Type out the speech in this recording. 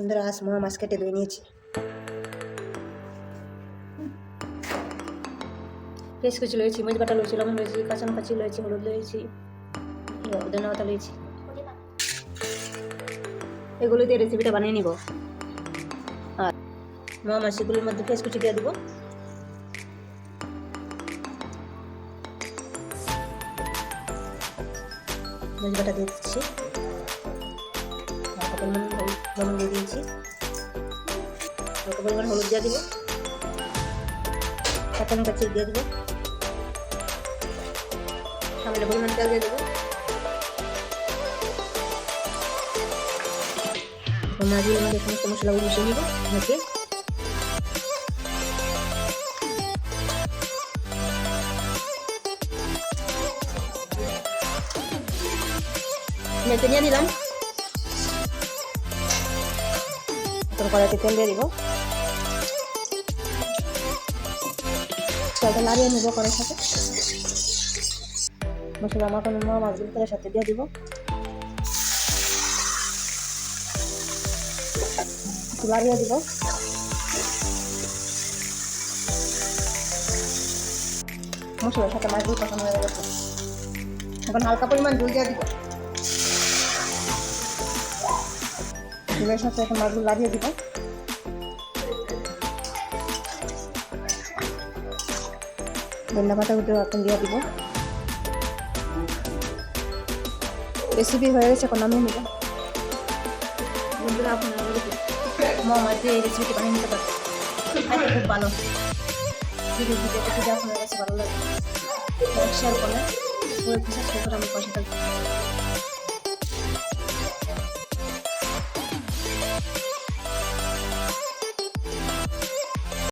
বন্ধুরা মহা মাছ কেটে ধুয়ে নিয়েছি। পেঁয়াজ কুচি লয়েছি মরিচ বাটা লয়েছি লবণ লয়েছি কাঁচা কাঁচি লয়েছি হলুদ লয়েছি ধনে পাতা লয়েছি এগুলো দিয়ে রেসিপিটা বানিয়ে নিব। আর মহা মাছগুলোর মধ্যে পেঁয়াজ কুচি দিয়ে দেবো। মরিচ বাটা দিয়ে দিচ্ছি। লবণ দিয়ে দিয়েছি। হালকা পরিমাণ হলুদ দিয়ে দিব। কাঁচা লঙ্কা চিপ দিয়ে দেবো। সামান্য পরিমাণ তেল দিয়ে দেবো। মেখে নিয়ে নিলাম। এখন কড়াইতে তেল দিয়ে দিব। তেলটা নাড়িয়ে নেব কড়াইয়ের সাথে। মশলা মাখানো মা মাছগুলো তেলের সাথে দিয়ে দিব। নাড়িয়ে দিব। মশলার সাথে মাছগুলো কষানো হয়ে গেছে। এখন হালকা পরিমাণ জল দিয়ে দিব। জলের সাথে এখন মাছগুলো লাগিয়ে দিব। ধন্যা পাতা উঠে এখন দিয়ে দিব। রেসিপি হয়ে গেছে, এখন নামিয়ে নেব। এই রেসিপিটি বানিয়ে নিতে খাইতে খুব ভালো। লাগে শেয়ার করলে ওই কিছু করে আমি পয়সা থাকবে